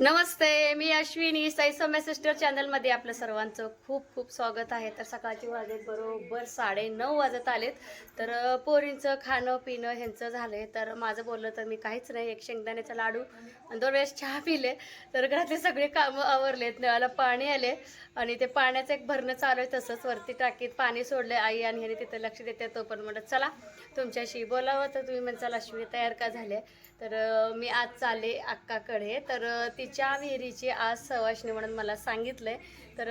नमस्ते मी अश्विनी. साई सौम्य सिस्टर चॅनलमध्ये आपलं सर्वांचं खूप खूप स्वागत आहे. तर सकाळची वाजत बरोबर साडे नऊ वाजत आलेत. तर पोरींचं खाणं पिणं ह्यांचं झालंय. तर माझं बोललं तर मी काहीच नाही एक शेंगदाण्याचा लाडू आणि दोन वेळेस चहा पिले. तर घरातले सगळे कामं आवरलेत. नळाला पाणी आले आणि ते पाण्याचं एक भरणं चालू आहे तसंच वरती टाकीत पाणी सोडलं आई आणि ह्याने तिथं लक्ष देते. तो पण म्हणत चला तुमच्याशी बोलावं. तर तुम्ही म्हणसाल अश्विनी तयार का झाले तर मी आज चालले अक्काकडे. तर तिच्या विहिरीची आज सवाशणी म्हणून मला सांगितलंय. तर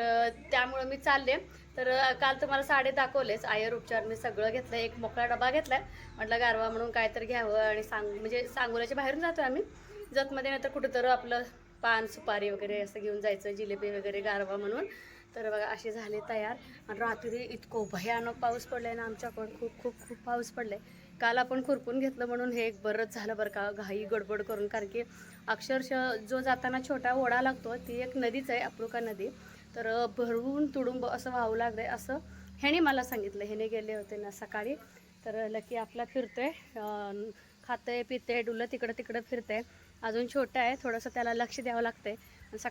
त्यामुळं मी चालले. तर काल तुम्हाला साडे दाखवलेच. आयर उपचार मी सगळं घेतलं एक मोकळा डबा घेतलाय. म्हटलं गारवा म्हणून काय तर घ्यावं आणि सांग म्हणजे सांगोल्याच्या बाहेरून जातो आम्ही. जतमध्ये नाही तर कुठंतरी आपलं पान सुपारी वगैरे असं घेऊन जायचं. जिलेबी वगैरे गारवा म्हणून. तर बघा असे झाले तयार. आणि रात्री इतकं भयानक पाऊस पडलाय ना आमच्याकडं. खूप खूप खूप पाऊस पडलाय. काल आपण खुरपून घेतलं म्हणून हे एक बरंच झालं बरं का घाई गडबड करून. कारण की अक्षरशः जो जाताना छोटा ओढा लागतो ती एक नदीच आहे अप्रुका नदी. तर भरवून तुडुंब असं वाहू आहे असं ह्याने मला सांगितलं. ह्याने गेले होते ना सकाळी. तर लकी आपला फिरतोय. अं, खातंय पितंय डुलं तिकडं तिकडं फिरतंय. अजून छोटं आहे थोडंसं त्याला लक्ष द्यावं लागतंय. आहे सक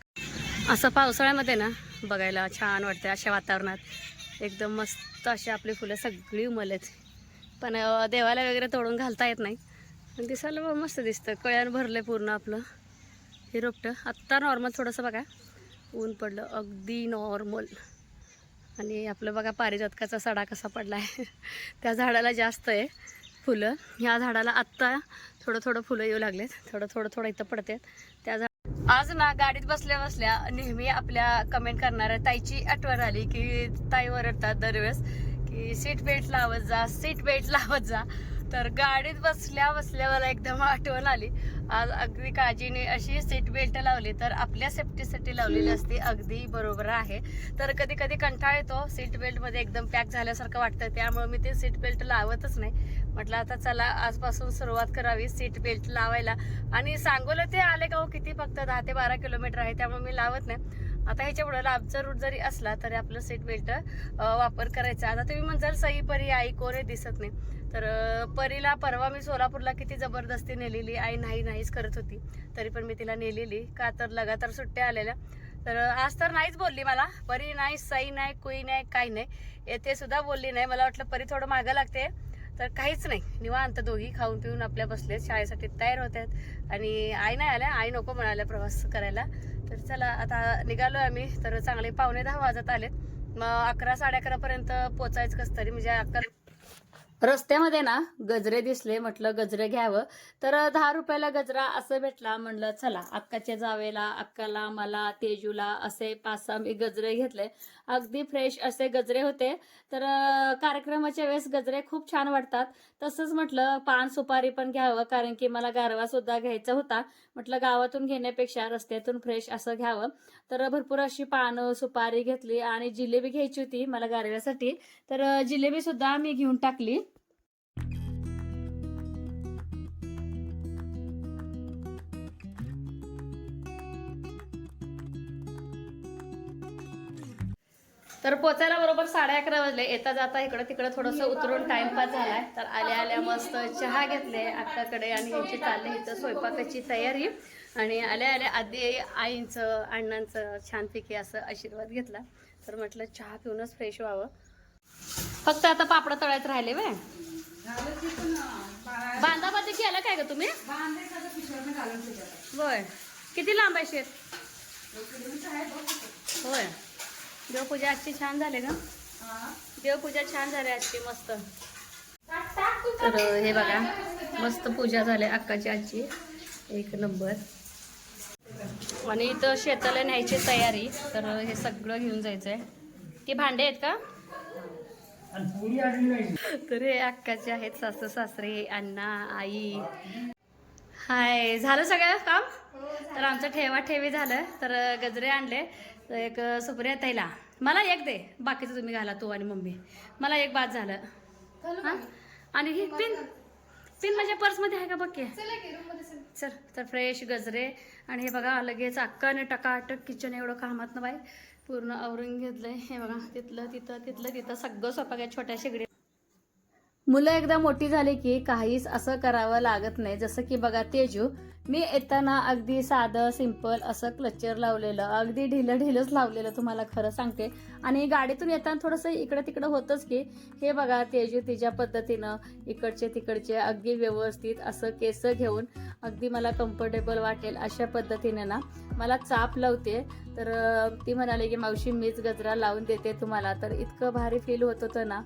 असं पावसाळ्यामध्ये ना बघायला छान वाटतं अशा वातावरणात. एकदम मस्त अशी आपली फुलं सगळी उमलेत. पण देवाला वगैरे तोडून घालता येत नाही. पण दिसायला बा मस्त दिसतं. कळ्यानं भरलं पूर्ण आपलं. हे रोपटं. आत्ता नॉर्मल थोडंसं बघा. ऊन पडलं. अगदी नॉर्मल आणि आपलं बघा पारिजातकाचा सडा कसा पडला आहे त्या झाडाला जास्त आहे फुलं. ह्या झाडाला आत्ता थोडं थोडं फुलं येऊ लागलेत. थोडं थोडं थोडं इथं पडतात. त्या झाड आज ना गाडीत बसल्या बसल्या नेहमी आपल्या कमेंट करणाऱ्या ताईची आठवण आली की ताई ओरडतात दरवेळेस की सीट बेल्ट लावत जा सीट बेल्ट लावत जा. तर गाडीत बसल्या बसल्या मला एकदम आठवण आली. आज अगदी काळजीने अशी सीट बेल्ट लावली तर आपल्या सेफ्टीसाठी लावलेली असते. अगदी बरोबर आहे. तर कधी कधी कंटाळ येतो. सीट बेल्टमध्ये एकदम पॅक झाल्यासारखं वाटतं. त्यामुळे मी ते सीट बेल्ट लावतच नाही. म्हटलं आता चला आजपासून सुरुवात करावी सीट बेल्ट लावायला. आणि सांगोला ते आले का हो किती फक्त दहा ते बारा किलोमीटर आहे त्यामुळे मी लावत नाही. आता ह्याच्या पुढे लांबचा रूट जरी असला तरी आपलं सीट बेल्ट वापर करायचा. आता तुम्ही म्हणजाल सई परी आई कोरे दिसत नाही. तर परीला परवा मी सोलापूरला किती जबरदस्ती नेलेली आई नाही नाहीच करत होती. तरी पण मी तिला नेलेली. का तर लगातार सुट्ट्या आलेल्या. तर आज तर नाहीच बोलली मला. परी नाही सई नाही कुई नाही काही नाही. येते सुद्धा बोलली नाही. मला वाटलं परी थोडं मागं लागते. तर काहीच नाही. निवांत दोघी खाऊन पिऊन आपल्या बसलेत. शाळेसाठी तयार होत आहेत आणि आई नाही आल्या. आई नको म्हणाल्या प्रवास करायला. तर चला आता निघालो आम्ही. तर चांगले पावणे दहा वाजत आलेत. मग अकरा साडे अकरा पर्यंत पोचायचं कसं तरी. म्हणजे अकरा रस्त्यामध्ये ना गजरे दिसले म्हटलं गजरे घ्यावं. तर दहा रुपयाला गजरा असं भेटला म्हणलं चला अक्काच्या जावेला अक्काला मला तेजूला असे पाच सहा मी गजरे घेतले. अगदी फ्रेश असे गजरे होते. तर कार्यक्रमाच्या वेळेस गजरे खूप छान वाटतात. तसंच म्हटलं पान सुपारी पण घ्यावं कारण की मला गारवा सुद्धा घ्यायचा होता. म्हटलं गावातून घेण्यापेक्षा रस्त्यातून फ्रेश असं घ्यावं. तर भरपूर अशी पानं सुपारी घेतली आणि जिलेबी घ्यायची होती मला गारव्यासाठी. तर जिलेबी सुद्धा मी घेऊन टाकली. तर पोचायला बरोबर साडे अकरा वाजले. येता जाता इकडं तिकडं थोडंसं उतरून टाइमपास झालाय. तर आल्या आल्या मस्त चहा घेतले आत्ताकडे आणि यांची चालले इथं स्वयंपाकाची तयारी. आणि आल्या आल्या आधी आईंचं अण्णांचं छानपैकी असं आशीर्वाद घेतला. तर म्हटलं चहा पिऊनच फ्रेश व्हावं. फक्त आता पापड तळ्यात राहिले वे बांधाबांधी केलं काय ग तुम्ही? होय. किती लांब आहे शेत? होय. देवपूजा आजची छान झाली ना? देवपूजा छान झाली आजची मस्त. तर हे बघा मस्त पूजा झाली अक्काची आजची. एक नंबर. आणि इथं शेताला न्यायची तयारी तर हे सगळं घेऊन जायचंय. ती भांडे आहेत का? तर हे अक्काचे आहेत सासू सासरे अण्णा आई. हाय झालं सगळं काम? तर आमचं ठेवा ठेवी झालं तर गजरे आणले. तर एक सुप्रिया ताईला मला एक दे बाकीचं तुम्ही घाला तू आणि मम्मी. मला एक बाद झालं. हा? आणि ही पिन पिन माझ्या पर्समध्ये आहे का? बघ चल तर फ्रेश गजरे आणि हे बघा लगेच अक्काने टकाटक किचन एवढं कामात ना बाई. पूर्ण आवरून घेतलंय. हे बघा तिथलं तिथं तिथलं तिथं सगळं स्वयंपाक आहे छोट्या शेगडी. मुलं एकदा मोठी झाली की काहीच असं करावं लागत नाही. जसं की बघा तेजू मी येताना अगदी साधं सिंपल असं क्लचर लावलेलं अगदी ढिलं ढिलंच लावलेलं तुम्हाला खरं सांगते. आणि गाडीतून येताना थोडंसं इकडं तिकडं होतंच की हे बघा तेजू तिच्या पद्धतीनं इकडचे तिकडचे अगदी व्यवस्थित असं केस घेऊन अगदी मला कम्फर्टेबल वाटेल अशा पद्धतीने ना मला चाप लावते. तर ती म्हणाली की मावशी मीच गजरा लावून देते तुम्हाला. तर इतकं भारी फील होत होतं ना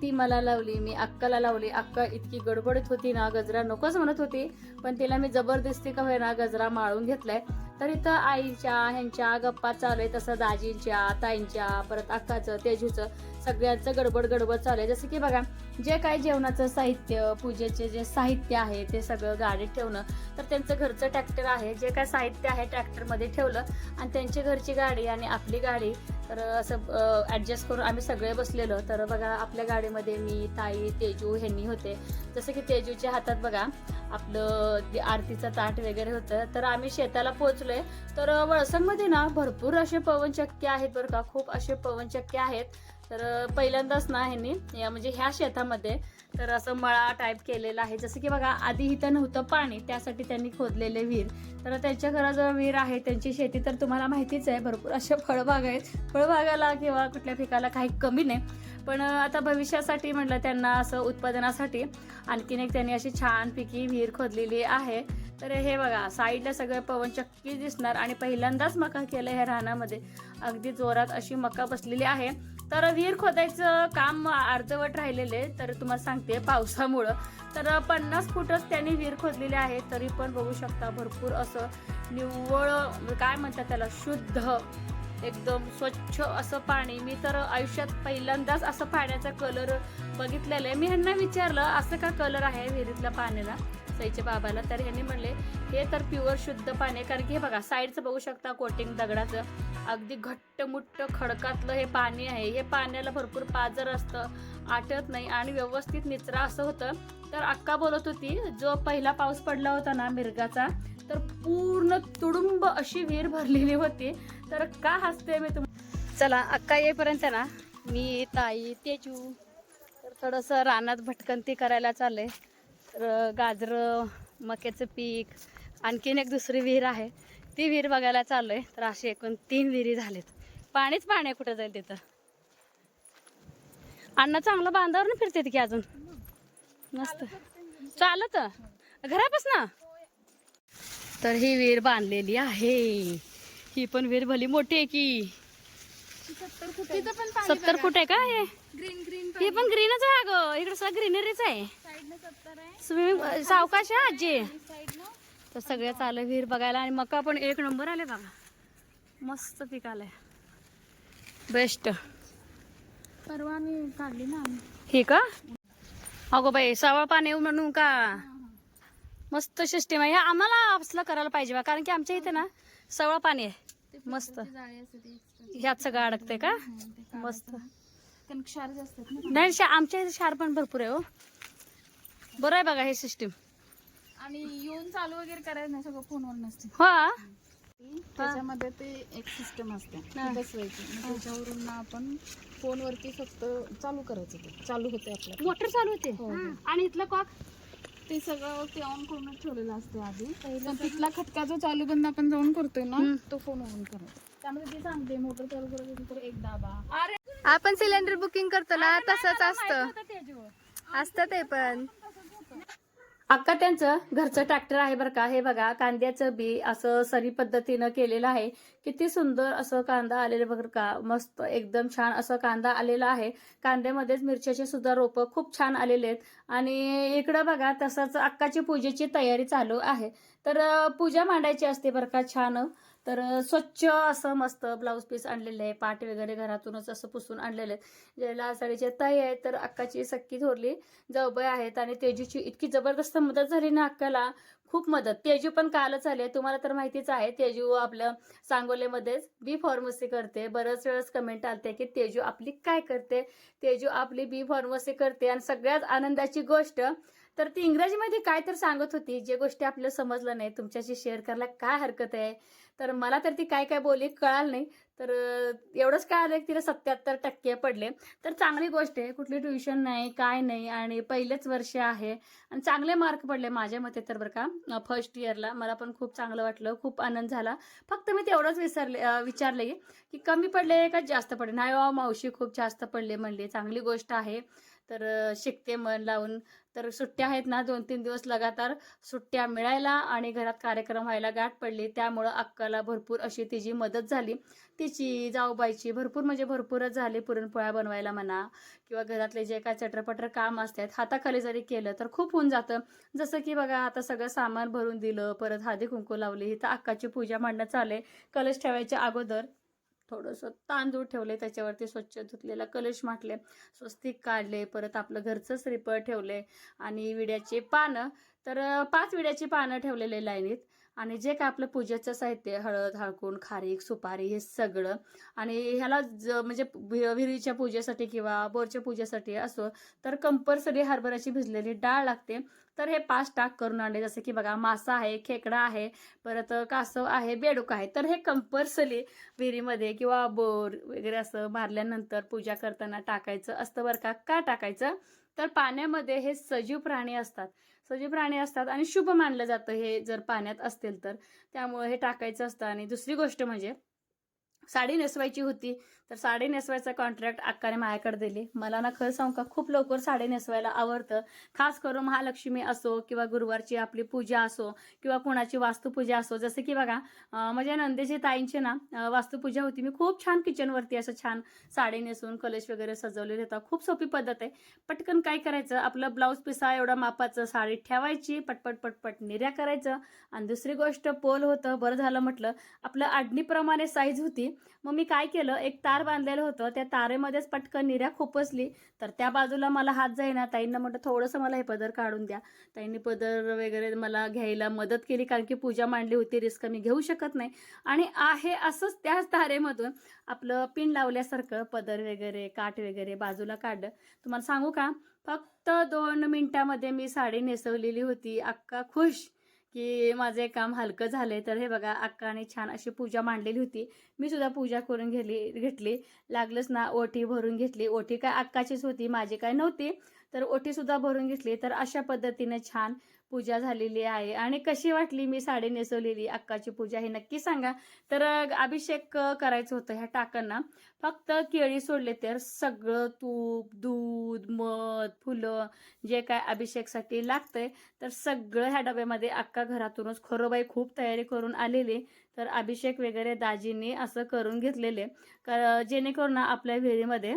ती मला लावली मी अक्काला लावली. अक्का इतकी गडबडीत होती ना गजरा नकोच म्हणत होती पण तिला मी जबरदस्ती का होईना गजरा माळून घेतलाय. तर इथं आईच्या ह्यांच्या गप्पा चालू आहे तसं दाजींच्या ताईंच्या परत अक्काचं तेजूचं सगळ्यांचं गडबड गडबड चालू आहे. जसं की बघा जे काय जेवणाचं साहित्य पूजेचे जे साहित्य आहे ते सगळं गाडीत ठेवणं तर त्यांचं घरचं ट्रॅक्टर आहे. जे काय साहित्य आहे ट्रॅक्टरमध्ये ठेवलं आणि त्यांची घरची गाडी आणि आपली गाडी तर असं ॲडजस्ट करून आम्ही सगळे बसलेलो. तर बघा आपल्या गाडीमध्ये मी ताई तेजू ह्यांनी होते. जसं की तेजूच्या हातात बघा आपलं आरतीचं ताट वगैरे होतं तर आम्ही शेताला पोहोचलोय तर वळसंगमध्ये ना भरपूर असे पवनचक्के आहेत बरं का. खूप असे पवनचक्के आहेत. तर पहिल्यांदाच ना ह्यांनी या म्हणजे ह्या शेतामध्ये तर असं मळा टाईप केलेला आहे. जसं की बघा आधी इथं नव्हतं पाणी त्यासाठी त्यांनी खोदलेले विहीर. तर त्यांच्या घराजवळ विहीर आहे त्यांची शेती तर तुम्हाला माहितीच आहे. भरपूर असे फळबाग आहेत. फळबागाला किंवा कुठल्या पिकाला काही कमी नाही. पण आता भविष्यासाठी म्हटलं त्यांना असं उत्पादनासाठी आणखीन एक त्यांनी अशी छान पिकी विहीर खोदलेली आहे. तर हे बघा साईडला सगळे पवनचक्की दिसणार आणि पहिल्यांदाच मका केलं ह्या रानामध्ये. अगदी जोरात अशी मका बसलेली आहे. तर विहीर खोदायचं काम अर्धवट राहिलेले तर तुम्हाला सांगते पावसामुळं. तर पन्नास फुटच त्यांनी विहीर खोदलेली आहे तरी पण बघू शकता भरपूर असं निव्वळ काय म्हणतात त्याला शुद्ध एकदम स्वच्छ असं पाणी. मी तर आयुष्यात पहिल्यांदाच असं पाण्याचा कलर बघितलेला आहे. मी ह्यांना विचारलं असं का कलर आहे विहिरीतल्या पाण्याला? सईच्या बाबाला तर ह्यांनी म्हणले हे तर प्युअर शुद्ध पाणी आहे. कारण की हे बघा साईडचं बघू शकता कोटिंग दगडाचं. अगदी घट्ट मुट्ट खडकातलं हे पाणी आहे. हे पाण्याला भरपूर पाजर असतं आटत नाही आणि व्यवस्थित निचरा असं होतं. तर अक्का बोलत होती जो पहिला पाऊस पडला होता ना मिरगाचा तर पूर्ण तुडुंब अशी विहीर भरलेली होती. तर का हसते मी तुम चला अक्का येईपर्यंत ना मी ताई तेजू तर थोडंसं रानात भटकंती करायला चाललंय गाजरं मक्याचं पीक आणखीन एक दुसरी विहीर आहे. ती विहीर बघायला चाललोय तर असे एकूण तीन विहिरी झालेत. पाणीच पाणी आहे कुठं जाईल तिथं? अण्णा चांगलं बांधावर ना फिरते की अजून? मस्त. चालत. घरापास ना तर ही विहीर बांधलेली आहे. ही पण विहीर भली मोठी आहे की. सत्तर फूट आहे. का हे? ग्रीन ग्रीन ही पण ग्रीनच आहे अगं. इकडे सगळं ग्रीनरीच आहे आहे. स्विमिंग सावकाश आहे आजी. तर सगळ्या चालू विहीर बघायला आणि मका पण एक नंबर आले बघा. मस्त पीक आलंय. बेस्ट परवा आम्ही काढली ना ही का? अगो बाई सावळ पाणी येऊ म्हणून का? मस्त सिस्टीम आहे. आम्हाला असलं करायला पाहिजे बा कारण की आमच्या इथे ना सवळ पाणी आहे. मस्त. ह्यात सगळं अडकते का. मस्त. कारण क्षार जास्त आहेत ना. नाही आमच्या इथे क्षार पण भरपूर आहे हो. बरं आहे बघा हे सिस्टीम आणि येऊन चालू वगैरे करायचं नाही सगळं फोनवर नसते. हा. त्याच्यामध्ये ते एक सिस्टम असते. ती बसवायची. मग त्याच्यावरून ना आपण फोनवरती फक्त चालू करायचं ते. चालू होते आपलं. मोटर चालू होते? हो, हो. आणि इथलं कॉक ते सगळं ते ऑन करूनच ठेवलेलं असते आधी. पण तिथला खटका जो चालू बंद आपण जाऊन करतोय ना. तो फोन ऑन करायचा. त्यामध्ये ते सांगते मोटर चालू करायचं तर एक दाबा. आपण सिलेंडर बुकिंग करतो ना तसंच असतं. असतं ते पण. अक्का त्यांचं घरचं ट्रॅक्टर आहे बरं का? हे बघा कांद्याचं बी असं सरी पद्धतीनं केलेलं आहे. किती सुंदर असं कांदा आलेलं बघ का? मस्त एकदम छान असं कांदा आलेला आहे. कांद्यामध्येच मिरच्याचे सुद्धा रोपं खूप छान आलेले आहेत. आणि इकडं बघा तसंच अक्काची पूजेची तयारी चालू आहे. तर पूजा मांडायची असते बरं का छान? तर स्वच्छ असं मस्त ब्लाऊज पीस आणलेलं आहे. पाट वगैरे घरातूनच असं पुसून आणलेले आहेत. ज्याला लाल साडीचे ताई आहे तर अक्काची सक्की थोरली जाऊबाई आहेत आणि तेजूची इतकी जबरदस्त मदत झाली ना अक्काला. खूप मदत. तेजू पण कालच आले तुम्हाला तर माहितीच आहे तेजू आपलं सांगोलेमध्येच बी फार्मसी करते. बऱ्याच वेळेस कमेंट आलते की तेजू आपली काय करते? तेजू आपली बी फार्मसी करते. आणि सगळ्यात आनंदाची गोष्ट तर ती इंग्रजीमध्ये काय तर सांगत होती जे गोष्टी आपल्याला समजलं नाही तुमच्याशी शेअर करायला काय हरकत आहे? तर मला तर ती काय काय बोलली कळालं नाही. तर एवढंच कळालं की तिला सत्याहत्तर टक्के पडले. तर चांगली गोष्ट आहे कुठली ट्युशन नाही काय नाही आणि पहिलेच वर्ष आहे. आणि चांगले मार्क पडले माझ्या मते तर बरं का. फर्स्ट इयरला मला पण खूप चांगलं वाटलं खूप आनंद झाला. फक्त मी तेवढंच विसरले विचारले की कमी पडले का जास्त पडले? नाही वा मावशी खूप जास्त पडले म्हणले. चांगली गोष्ट आहे. तर शिकते मन लावून. तर सुट्ट्या आहेत ना दोन तीन दिवस लगातार सुट्ट्या मिळायला आणि घरात कार्यक्रम व्हायला गाठ पडली. त्यामुळं अक्काला भरपूर अशी तिची मदत झाली. तिची जाऊबाईची भरपूर म्हणजे भरपूरच झाली. पुरणपोळ्या बनवायला म्हणा किंवा घरातले जे काय चटरपटर काम असतात हाताखाली जरी केलं तर खूप होऊन जातं. जसं की बघा आता सगळं सामान भरून दिलं परत हादी कुंकू लावली. तर अक्काची पूजा मांडणं चालेल कलश ठेवायच्या अगोदर थोडंसं तांदूळ ठेवले त्याच्यावरती स्वच्छ धुतलेला कलश माटले स्वस्तिक काढले परत आपलं घरचं श्रीफळ ठेवले आणि विड्याची पानं. तर पाच विड्याची पानं ठेवलेले लाईनीत आणि जे काय आपलं पूजेचं साहित्य हळद हळकून खारीक सुपारी हे सगळं आणि ह्याला ज म्हणजे वि- विहिरीच्या पूजेसाठी किंवा बोरच्या पूजेसाठी असो तर कंपल्सरी हरभऱ्याची भिजलेली डाळ लागते. तर हे पाच टाक करून आणले. जसं की बघा मासा आहे खेकडा आहे परत कासव आहे बेडूक आहे. तर हे कंपल्सरी विहिरीमध्ये किंवा बोर वगैरे असं मारल्यानंतर पूजा करताना टाकायचं असतं बरं का. का टाकायचं? तर पाण्यामध्ये हे सजीव प्राणी असतात. सजीव प्राणी असतात आणि शुभ मानलं जातं हे जर पाण्यात असतील तर. त्यामुळे हे टाकायचं असतं. आणि दुसरी गोष्ट म्हणजे साडी नेसवायची होती. तर साडी नेसवायचा कॉन्ट्रॅक्ट अक्काने माझ्याकडे दिली. मला ना खरं सांगू का खूप लवकर साडी नेसवायला आवडतं. खास करून महालक्ष्मी असो किंवा गुरुवारची आपली पूजा असो किंवा कुणाची वास्तुपूजा असो. जसं की बघा माझ्या नंदेची ताईंची ना वास्तुपूजा होती. मी खूप छान किचनवरती असं छान साडी नेसून कलश वगैरे सजवलेले होता. खूप सोपी पद्धत आहे. पटकन काय करायचं? आपलं ब्लाऊज पिसा एवढा मापाचं साडी ठेवायची. पटपट पटपट निर्या करायचं. आणि दुसरी गोष्ट पोल होतं. बरं झालं म्हटलं. आपलं आडणीप्रमाणे साईज होती. मग मी काय केलं? एक तार तार बांधलेलं होतं. त्या तारेमध्येच पटकन निऱ्या खोपसली तर त्या बाजूला मला हात जाईना. ताईंना म्हटलं थोडंसं मला हे पदर काढून द्या. ताईंनी पदर वगैरे मला घ्यायला मदत केली कारण की पूजा मांडली होती. रिस्क मी घेऊ शकत नाही. आणि आहे असंच त्याच तारेमधून आपलं पिन लावल्यासारखं पदर वगैरे काठ वगैरे बाजूला काढलं. तुम्हाला सांगू का? फक्त दोन मिनिटामध्ये मी साडी नेसवलेली होती. अक्का खुश. की माझं एक काम हलकं झालंय तर हे बघा अक्काने छान अशी पूजा मांडलेली होती. मी सुद्धा पूजा करून घेतली घेतली. लागलंच ना ओटी भरून घेतली. ओटी काय अक्काचीच होती माझी काय नव्हती. तर ओटी सुद्धा भरून घेतली. तर अशा पद्धतीने छान पूजा झालेली आहे. आणि कशी वाटली मी साडी नेसवलेली अक्काची पूजा हे नक्की सांगा. तर अभिषेक करायचं होतं ह्या टाकांना. फक्त केळी सोडले तर सगळं तूप दूध मध फुलं जे काय अभिषेकसाठी लागतंय तर सगळं ह्या डब्यामध्ये अक्का घरातूनच खरोबाई खूप तयारी करून आलेली. तर अभिषेक वगैरे दाजींनी असं करून घेतलेले. क- जेणेकरून आपल्या विहिरीमध्ये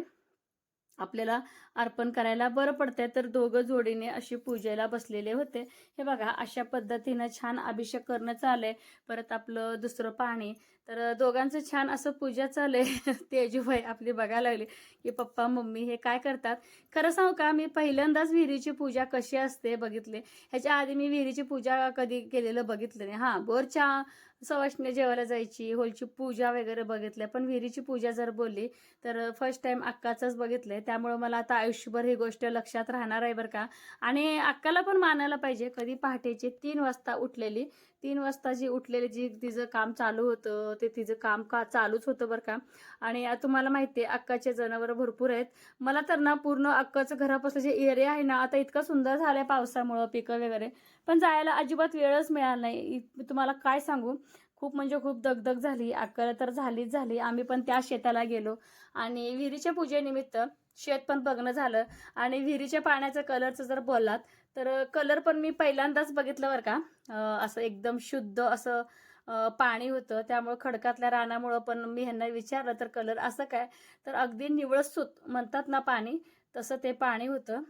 आपल्याला अर्पण करायला बरं पडतंय. तर दोघं जोडीने अशी पूजेला बसलेले होते. हे बघा अशा पद्धतीनं छान अभिषेक करणं चाललंय. परत आपलं दुसरं पाणी. तर दोघांचं छान असं पूजा चाललंय. तेजूबाई आपली बघायला लागली की पप्पा मम्मी हे काय करतात? खरं सांगू का मी पहिल्यांदाच विहिरीची पूजा कशी असते बघितले. ह्याच्या आधी मी विहिरीची पूजा कधी केलेलं बघितलं नाही. हां बोरच्या सवाष्णी जेवायला जायची होलची पूजा वगैरे बघितल्या. पण विहिरीची पूजा जर बोलली तर फर्स्ट टाइम अक्काचंच बघितलंय. त्यामुळं मला आता आयुष्यभर ही गोष्ट लक्षात राहणार आहे बरं का. आणि अक्काला पण मानायला पाहिजे कधी पहाटेची तीन वाजता उठलेली तीन वाजता जी उठलेली जी तिचं काम चालू होतं ते तिचं काम का चालूच होतं बरं का. आणि तुम्हाला माहिती आहे अक्काचे जनावरं भरपूर आहेत. मला तर ना पूर्ण अक्काचं घरापासून जे एरिया आहे ना आता इतका सुंदर झालंय पावसामुळं पिकं वगैरे. पण जायला अजिबात वेळच मिळाला नाही. तुम्हाला काय सांगू? खूप म्हणजे खूप दगदग झाली. अक्कल तर झालीच झाली. आम्ही पण त्या शेताला गेलो. आणि विहिरीच्या पूजेनिमित्त शेत पण बघणं झालं. आणि विहिरीच्या पाण्याचं कलरचं जर बोललात तर कलर पण मी पहिल्यांदाच बघितलं बरं का. असं एकदम शुद्ध असं पाणी होतं. त्यामुळं खडकातल्या रानामुळं पण मी ह्यांना विचारलं तर कलर असं काय? तर अगदी निवळसूत म्हणतात ना पाणी तसं ते पाणी होतं.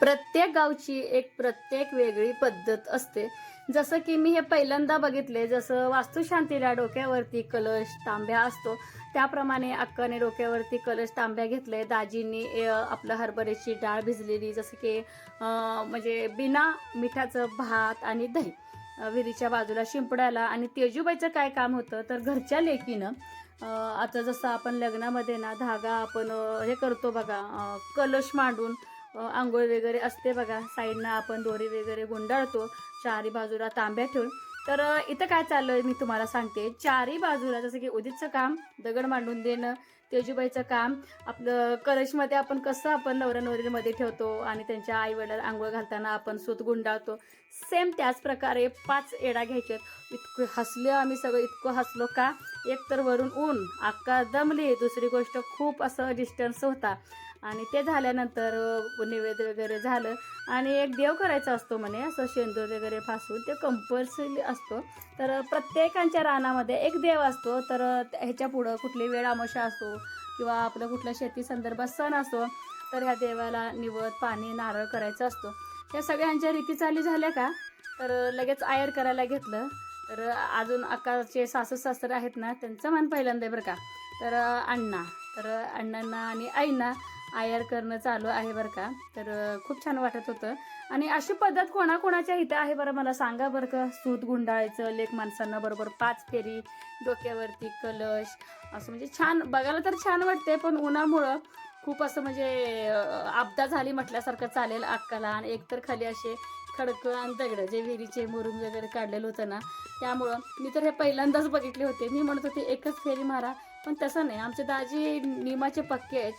प्रत्येक गावची एक प्रत्येक वेगळी पद्धत असते. जसं की मी हे पहिल्यांदा बघितले जसं वास्तुशांतीला डोक्यावरती कलश तांब्या असतो. त्याप्रमाणे अक्काने डोक्यावरती कलश तांब्या घेतले. दाजींनी आपलं हरभऱ्याची डाळ भिजलेली जसं की म्हणजे बिना मिठाचं भात आणि दही. विहिरीच्या बाजूला शिंपडायला आणि तेजूबाईचं काय काम होतं तर घरच्या लेकीनं आता जसं आपण लग्नामध्ये ना धागा आपण हे करतो बघा कलश मांडून आंघोळ वगैरे असते बघा. साईडनं आपण दोरी वगैरे गुंडाळतो चारी बाजूला तांब्या ठेवून. तर इथं काय चाललं आहे मी तुम्हाला सांगते. चारी बाजूला जसं की उदितचं काम दगड मांडून देणं तेजूबाईचं काम आपलं कलशमध्ये आपण कसं आपण नवरा नवरीमध्ये ठेवतो आणि त्यांच्या आई आंघोळ घालताना आपण सूत गुंडाळतो. सेम त्याच प्रकारे पाच एडा घ्यायचे इतकं हसलं आम्ही सगळं इतकं हसलो का? एक तर वरून ऊन अक्का दमली. दुसरी गोष्ट खूप असं डिस्टन्स होता. आणि ते झाल्यानंतर निवेद्य नैवेद्य वगैरे झालं. आणि एक देव करायचा असतो म्हणे असं शेंदूर वगैरे फासून ते कंपल्सरी असतो. तर प्रत्येकांच्या रानामध्ये एक देव असतो. तर ह्याच्या पुढं कुठली वेळ आमोशा असतो किंवा आपलं कुठल्या शेती संदर्भात सण असतो तर ह्या देवाला निवत पाणी नारळ करायचं असतो. या सगळ्यांच्या रीती चाली झाल्या का? तर लगेच आयर करायला घेतलं. तर अजून अक्काचे सासू सासरे आहेत ना त्यांचं मान पहिल्यांदा बरं का? तर अण्णा. तर अण्णांना आणि आईंना आयर करणं चालू आहे बरं का. तर खूप छान वाटत होतं. आणि अशी पद्धत कोणाकोणाच्या इथं आहे बरं मला सांगा बरं का. सूत गुंडाळायचं लेख माणसांना बरोबर पाच फेरी डोक्यावरती कलश असं म्हणजे छान बघायला तर छान वाटते पण उन्हामुळं खूप असं म्हणजे आपदा झाली म्हटल्यासारखं चालेल अक्काला. आणि एकतर खाली असे खडकं आणि दगडं जे विहिरीचे मुरुम वगैरे काढलेलं होतं ना त्यामुळं मी तर हे पहिल्यांदाच बघितले होते. मी म्हणत होते एकच फेरी मारा. पण तसं नाही. आमचे दाजी निमाचे पक्के आहेत.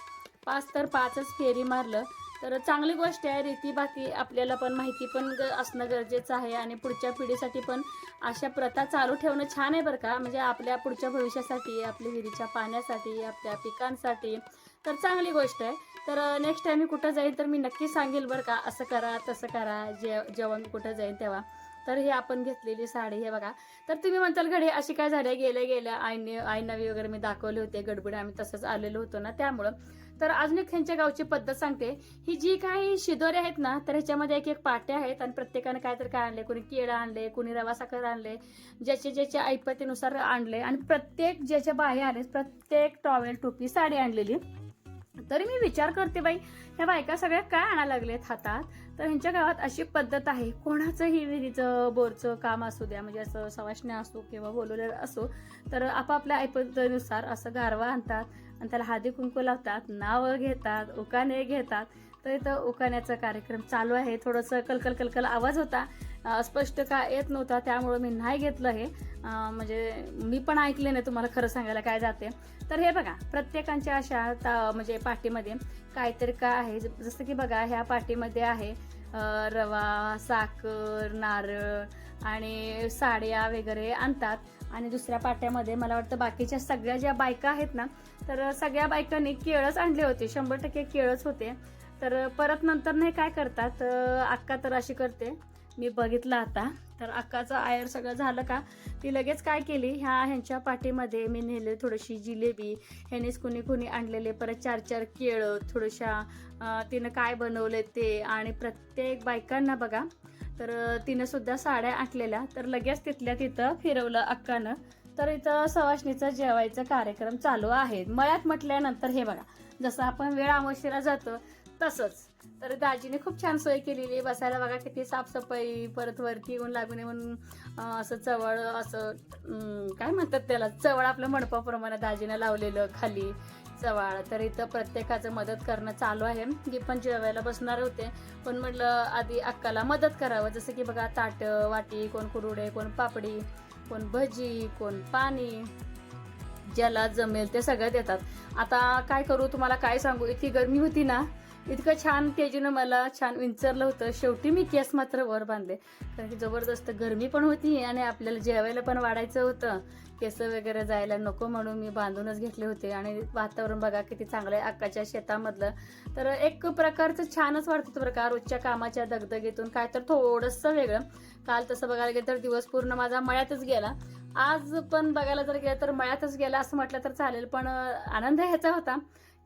पाच तर पाचच फेरी मारलं. तर चांगली गोष्ट आहे रीती बाकी आपल्याला पण माहिती पण ग असणं गरजेचं आहे आणि पुढच्या पिढीसाठी पण अशा प्रथा चालू ठेवणं छान आहे बरं का. म्हणजे आपल्या पुढच्या भविष्यासाठी आपल्या विहिरीच्या पाण्यासाठी आपल्या पिकांसाठी. तर चांगली गोष्ट आहे. तर नेक्स्ट टाइम मी कुठं जाईल तर मी नक्की सांगेल बरं का असं करा तसं करा जे जेव्हा मी कुठं जाईन तेव्हा. तर हे आपण घेतलेली साडी हे बघा. तर तुम्ही म्हणताल घडे अशी काय झाले गेल्या गेल्या आईने आई नवी वगैरे मी दाखवले होते गडबड आम्ही तसंच आलेलो होतो ना त्यामुळं. तर अजून एक ह्यांच्या गावची पद्धत सांगते. ही जी काही शिदोरे आहेत ना तर ह्याच्यामध्ये एक एक पाट्या आहेत आणि प्रत्येकाने तर काय आणले कोणी केळं आणले कोणी रवा साखर आणले ज्याचे ज्याच्या ऐपतीनुसार आणले आणि प्रत्येक ज्याच्या बाहे आले प्रत्येक टॉवेल टोपी साडी आणलेली. तरी मी विचार करते बाई ह्या बायका सगळ्या काय आणायला लागलेत हातात? तर ह्यांच्या गावात अशी पद्धत आहे कोणाचंही विहिरीचं बोरचं काम असू द्या म्हणजे असं सवाशण्या असो किंवा बोलवलेलं असो तर आपापल्या ऐपतीनुसार असं गारवा आणतात. आणि त्याला हादी कुंकू लावतात नावं घेतात उकाने घेतात. तर इथं उकाण्याचा कार्यक्रम चालू आहे. थोडंसं कलकल कलकल आवाज होता. स्पष्ट का येत नव्हता त्यामुळं मी नाही घेतलं हे. म्हणजे मी पण ऐकले नाही तुम्हाला खरं सांगायला काय जाते. तर हे बघा प्रत्येकांच्या अशा ता- म्हणजे पाठीमध्ये काहीतरी काय आहे. ज- जसं की बघा ह्या पाठीमध्ये आहे रवा साखर नारळ आणि साड्या वगैरे आणतात. आणि दुसऱ्या पाट्यामध्ये मला वाटतं बाकीच्या सगळ्या ज्या बायका आहेत ना तर सगळ्या बायकांनी केळच आणले होते. शंभर टक्के केळच होते. तर परत नंतर नाही काय करतात? अक्का तर अशी करते. मी बघितलं आता. तर अक्काचं आयर सगळं झालं का? ती लगेच काय केली? ह्या ह्यांच्या पाठीमध्ये मी नेले थोडीशी जिलेबी. ह्यानेच कुणी कुणी आणलेले परत चार चार केळं थोडशा तिनं काय बनवले ते आणि प्रत्येक बायकांना बघा तर तिनं सुद्धा साड्या आटलेल्या तर लगेच तिथल्या तिथं फिरवलं अक्कानं. तर इथं सवाशणीचा जेवायचा कार्यक्रम चालू आहे. मळ्यात म्हटल्यानंतर हे बघा जसं आपण वेळ आमोशीला जातो तसंच. तर दाजीने खूप छान सोय केलेली आहे. बसायला बघा किती साफसफाई परत वरती येऊन लागू नये म्हणून असं चवळ असं काय म्हणतात त्याला? चवळ आपलं मंडपाप्रमाणे दाजीने लावलेलं खाली. चवाळ तर इथं प्रत्येकाचं मदत करणं चालू आहे. मी पण जेवायला बसणार होते. पण म्हटलं आधी अक्काला मदत करावं. जसं की बघा ताट वाटी कोण कुरुडे कोण पापडी कोण भजी कोण पाणी ज्याला जमेल ते सगळं देतात. आता काय करू तुम्हाला काय सांगू? इतकी गर्मी होती ना. इतकं छान तेजीनं मला छान विंचरलं होतं. शेवटी मी केस मात्र वर बांधले. कारण की जबरदस्त गरमी पण होती आणि आपल्याला जेवायला पण वाढायचं होतं. केस वगैरे जायला नको म्हणून मी बांधूनच घेतले होते. आणि वातावरण बघा किती चांगलं आहे. अक्काच्या शेतामधलं. तर एक प्रकारचं छानच वाटतं होतं बरं का. रोजच्या कामाच्या दगदगीतून काय तर थोडंसं वेगळं. काल तसं बघायला गेलं तर दिवस पूर्ण माझा मळ्यातच गेला. आज पण बघायला जर गेलं तर मळ्यातच गेला असं म्हटलं तर चालेल. पण आनंद ह्याचा होता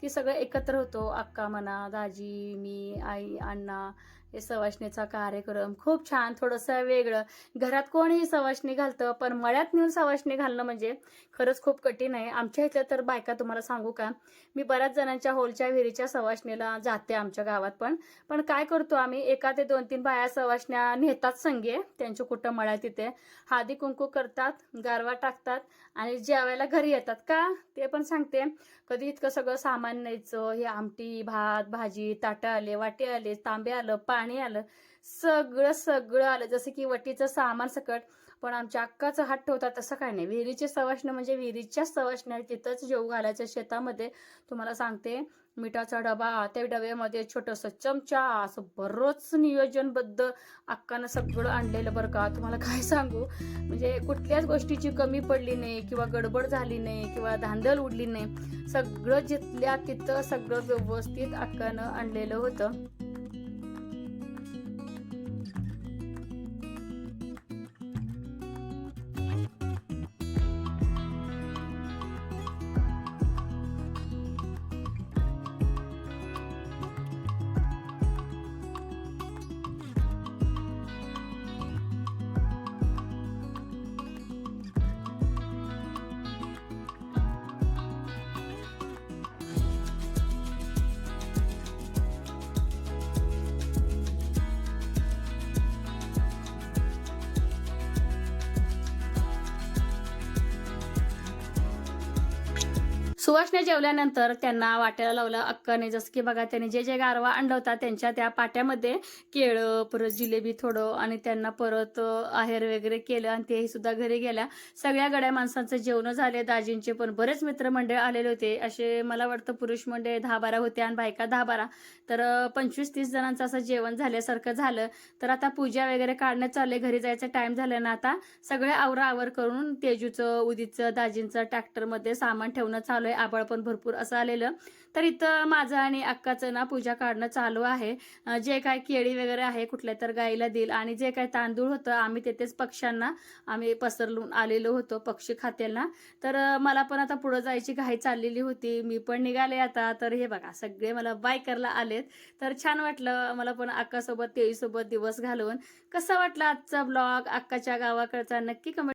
की सगळं एकत्र होतो. अक्का म्हणा दाजी मी आई अण्णा. हे सवाशणीचा कार्यक्रम. खूप छान थोडंसं वेगळं. घरात कोणीही सवाशणी घालतं पण मळ्यात नेऊन सवाशणी घालणं म्हणजे खरंच खूप कठीण आहे. आमच्या इथल्या तर बायका तुम्हाला सांगू का? मी बऱ्याच जणांच्या होलच्या विहिरीच्या सवाशणीला जाते आमच्या गावात पण. पण काय करतो आम्ही? एका ते दोन तीन बाया सवाशण्या नेतात संगे. त्यांच्या कुठं मळ्यात तिथे. हादी कुंकू करतात गारवा टाकतात आणि जेवायला घरी येतात. का? ते पण सांगते. कधी इतकं सगळं सामान न्यायचं हे आमटी भात भाजी ताटं आले वाटे आले तांबे आलं पाणी आलं. सगळं सगळं आलं. जसं की वटीचं सामान सकट पण आमच्या अक्काचं हात ठेवतात तसं काय नाही. विहिरीचे सवासणं म्हणजे विहिरीच्या सवासण्या तिथंच जेव घालायचं. शेतामध्ये तुम्हाला सांगते मिठाचा डबा त्या डब्यामध्ये छोटंसं चमचा असं बरंच नियोजनबद्ध अक्कानं सगळं आणलेलं बरं का. तुम्हाला काय सांगू? म्हणजे कुठल्याच गोष्टीची कमी पडली नाही किंवा गडबड झाली नाही किंवा धांदल उडली नाही. सगळं जिथल्या तिथं सगळं व्यवस्थित अक्कानं आणलेलं होतं. सुवासने जेवल्यानंतर त्यांना वाट्याला लावलं अक्काने. जसं की बघा त्यांनी जे जे गारवा आणलं होता त्यांच्या त्या पाट्यामध्ये केळं परत जिलेबी थोडं आणि त्यांना परत आहेर वगैरे केलं आणि तेही सुद्धा घरी गेल्या. सगळ्या गड्या माणसांचं जेवण झाले. दाजींचे पण बरेच मित्रमंडळ आलेले होते. असे मला वाटतं पुरुष मंडळ दहा बारा होते आणि बायका दहा बारा. तर पंचवीस तीस जणांचं असं जेवण झाल्यासारखं झालं. तर आता पूजा वगैरे काढण्यात चालले घरी जायचं टाईम झाला ना आता. सगळे आवरा आवर करून तेजूचं उदीचं दाजींचं ट्रॅक्टरमध्ये सामान ठेवणं चालू आहे. आबाळ पण भरपूर असं आलेलं. तर इथं माझं आणि अक्काचं ना पूजा काढणं चालू आहे. जे काय केळी वगैरे आहे कुठल्या तर गाईला देईल आणि जे काय तांदूळ होतं आम्ही तेथेच पक्ष्यांना आम्ही पसरलून आलेलो होतो पक्षी खात्यांना तर मला पण आता पुढं जायची घाई चाललेली होती. मी पण निघाले आता. तर हे बघा सगळे मला बाय करायला आलेत. तर छान वाटलं मला पण अक्कासोबत तेईसोबत दिवस घालवून. कसा वाटला आजचा ब्लॉग अक्काच्या गावाकडचा नक्की कमेंट